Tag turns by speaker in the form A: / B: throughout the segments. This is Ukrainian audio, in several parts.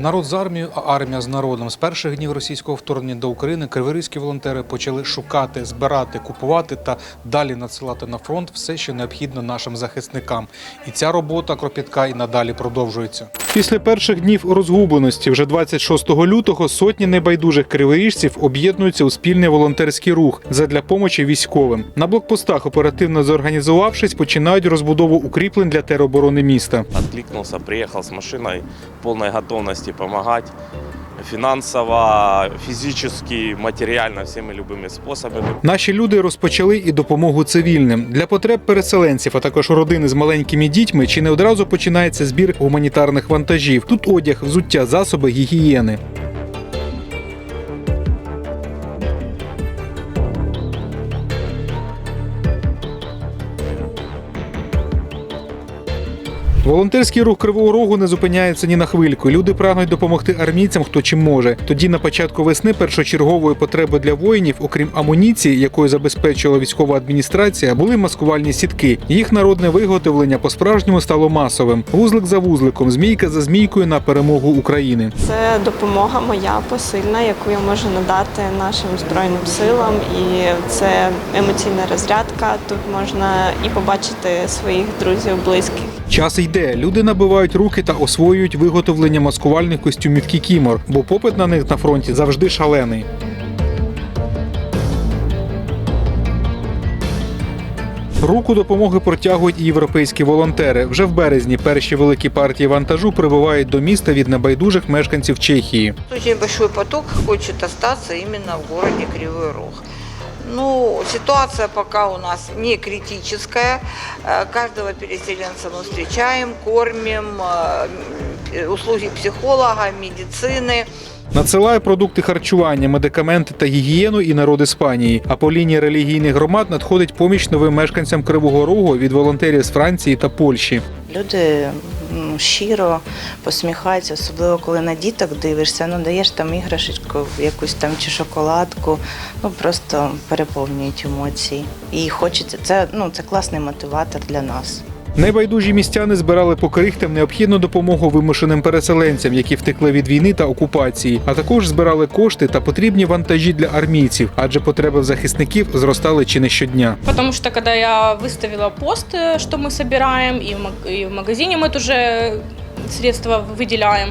A: Народ з армією, а армія з народом. З перших днів російського вторгнення до України криворізькі волонтери почали шукати, збирати, купувати та далі надсилати на фронт все, що необхідно нашим захисникам. І ця робота кропітка і надалі продовжується. Після перших днів розгубленості, вже 26 лютого, сотні небайдужих криворіжців об'єднуються у спільний волонтерський рух задля помочі військовим. На блокпостах, оперативно зорганізувавшись, починають розбудову укріплень для тероборони міста.
B: Відкликнувся, приїхав з машиною, повної готовності готовности помогать фізично, матеріально, всіми любими способами.
A: Наші люди розпочали і допомогу цивільним для потреб переселенців, а також родини з маленькими дітьми. Чи не одразу починається збір гуманітарних вантажів? Тут одяг, взуття, засоби гігієни. Волонтерський рух Кривого Рогу не зупиняється ні на хвильку. Люди прагнуть допомогти армійцям, хто чим може. Тоді на початку весни першочергової потреби для воїнів, окрім амуніції, якою забезпечувала військова адміністрація, були маскувальні сітки. Їх народне виготовлення по-справжньому стало масовим. Вузлик за вузликом, змійка за змійкою на перемогу України.
C: Це допомога моя посильна, яку я можу надати нашим збройним силам, і це емоційна розрядка. Тут можна і побачити своїх друзів, близьких.
A: Час йде. Люди набивають руки та освоюють виготовлення маскувальних костюмів кікімор, бо попит на них на фронті завжди шалений. Руку допомоги протягують і європейські волонтери. Вже в березні перші великі партії вантажу прибувають до міста від небайдужих мешканців Чехії.
D: Очень большой поток хочет остаться именно в городе Кривой Рог. Ну, ситуация пока у нас не критическая. Э, Каждого переселенца мы встречаем, кормим, э, услуги психолога, медицины.
A: Надсилає продукти харчування, медикаменти та гігієну і народ Іспанії. А по лінії релігійних громад надходить поміч новим мешканцям Кривого Рогу від волонтерів з Франції та Польщі.
E: Люди щиро посміхаються, особливо коли на діток дивишся, ну даєш там іграшечку, якусь там чи шоколадку, ну просто переповнюють емоції. І хочеться це, ну це класний мотиватор для нас.
A: Небайдужі містяни збирали по крихтам необхідну допомогу вимушеним переселенцям, які втекли від війни та окупації, а також збирали кошти та потрібні вантажі для армійців, адже потреби в захисників зростали чи не щодня.
F: Потому что когда я выставила пост, э, что мы собираем, и в, маг- и в магазине мы тоже средства выделяем,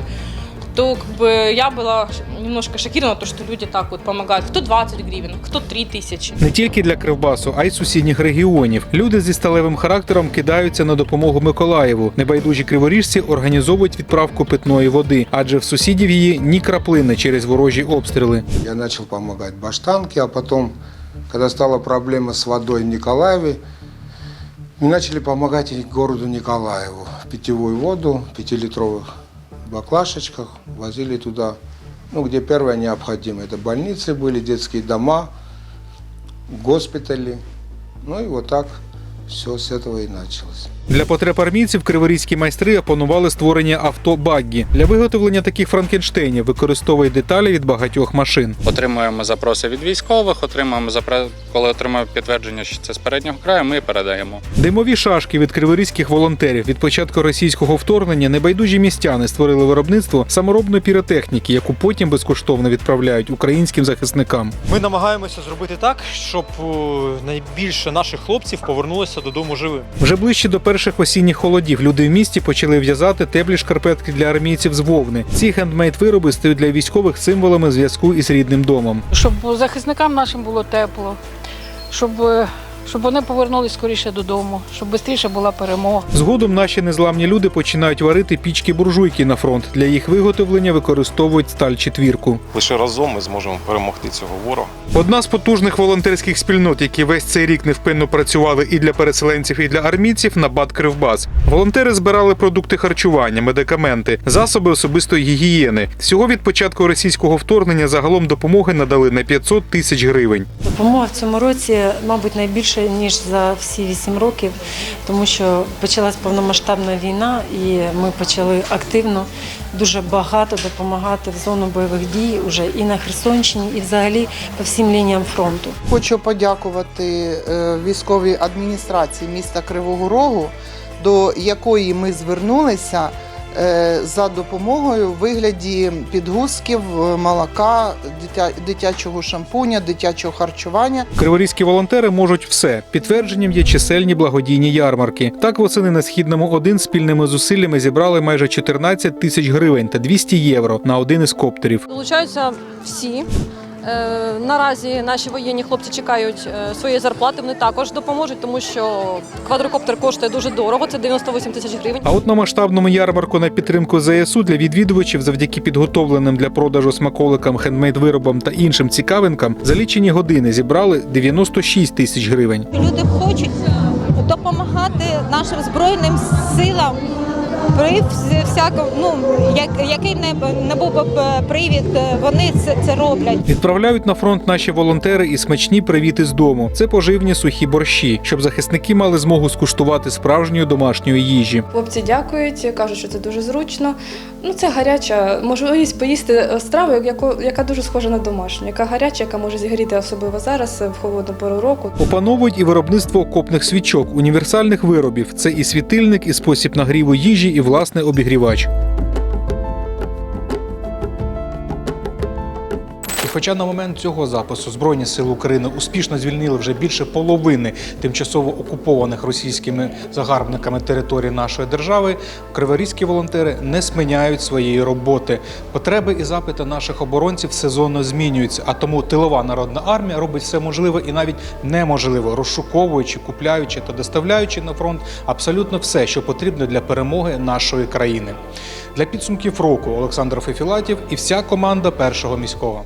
F: то как бы я была ш- немножко шокирована, то, что люди так вот помогают. Кто 20 гривен, кто 3 тысячи.
A: Не тільки для Кривбасу, а й сусідніх регіонів. Люди зі сталевим характером кидаються на допомогу Миколаєву. Небайдужі криворіжці організовують відправку питної води, адже в сусідів її ні краплини через ворожі обстріли.
G: Я начал помогать Баштанке, а потом, когда стала проблема с водой в Николаеве, мы начали помогать и городу Николаеву. Питьевую воду в пятилитровых баклашечках возили туда, ну, где первое необходимо. Это больницы были, детские дома, госпитали. Ну и вот так все с этого и началось.
A: Для потреб армійців криворізькі майстри опанували створення авто баггі. Для виготовлення таких франкенштейнів використовують деталі від багатьох машин.
H: Отримуємо запроси від військових, отримуємо запро... коли отримуємо підтвердження, що це з переднього краю, ми передаємо.
A: Димові шашки від криворізьких волонтерів від початку російського вторгнення небайдужі містяни створили виробництво саморобної піротехніки, яку потім безкоштовно відправляють українським захисникам.
I: Ми намагаємося зробити так, щоб е, найбільше наших хлопців повернулося додому живим.
A: Вже ближче до перших осінніх холодів люди в місті почали в'язати теплі шкарпетки для армійців з вовни. Ці хендмейд вироби стають для військових символами зв'язку із рідним домом.
J: щоб захисникам нашим було тепло, щоб, е, щоб вони повернулися скоріше додому, щоб швидше була перемога.
A: Згодом наші незламні люди починають варити пічки буржуйки на фронт. Для їх виготовлення використовують сталь четвірку.
K: Лише разом ми зможемо перемогти цього ворога.
A: Одна з потужних волонтерських спільнот, які весь цей рік невпинно працювали і для переселенців, і для армійців, Набат Кривбас. Волонтери збирали продукти харчування, медикаменти, засоби особистої гігієни. Всього від початку російського вторгнення загалом допомоги надали на 500 тисяч гривень.
L: Допомога в цьому році, мабуть, найбільше ніж за всі вісім років, тому що почалась повномасштабна війна, і ми почали активно дуже багато допомагати в зону бойових дій уже і на Херсонщині, і взагалі по всім лініям фронту.
M: Хочу подякувати е, військовій адміністрації міста Кривого Рогу, до якої ми звернулися за допомогою в вигляді підгузків, е, молока, дитя, дитячого шампуня, дитячого харчування.
A: Криворізькі волонтери можуть все. Підтвердженням є чисельні благодійні ярмарки. Так восени на східному 1 спільними зусиллями зібрали майже 14 тисяч гривень та 200 євро на один із коптерів.
N: Долучаються всі. Е, Наразі наші воєнні хлопці чекають е, своєї зарплати. Вони також допоможуть, тому що квадрокоптер коштує дуже дорого. Це 98 тисяч гривень.
A: А от на масштабному ярмарку на підтримку ЗСУ для відвідувачів завдяки підготовленим для продажу смаколикам, хендмейд-виробам та іншим цікавинкам за лічені години зібрали 96 тисяч гривень.
O: Люди хочуть допомагати нашим збройним силам. При всякому, ну як який не, не був би привід, вони це, це роблять.
A: Відправляють на фронт наші волонтери і смачні привіти з дому. Це поживні сухі борщі, щоб захисники мали змогу скуштувати справжньої домашньої їжі.
F: Хлопці дякують, кажуть, що це дуже зручно. Ну, це гаряча можливість поїсти страву, яку, яка дуже схожа на домашню, яка гаряча, яка може зігріти особливо зараз в холодну пору року.
A: Опановують і виробництво окопних свічок, універсальних виробів. Це і світильник, і спосіб нагріву їжі, і власне обігрівач. Хоча на момент цього запису Збройні сили України успішно звільнили вже більше половини тимчасово окупованих російськими загарбниками території нашої держави, криворізькі волонтери не сміняють своєї роботи. Потреби і запити наших оборонців сезонно змінюються, а тому тилова народна армія робить все можливе і навіть неможливе, розшуковуючи, купляючи та доставляючи на фронт абсолютно все, що потрібно для перемоги нашої країни. Для підсумків року Олександр Фефілатів і вся команда першого міського.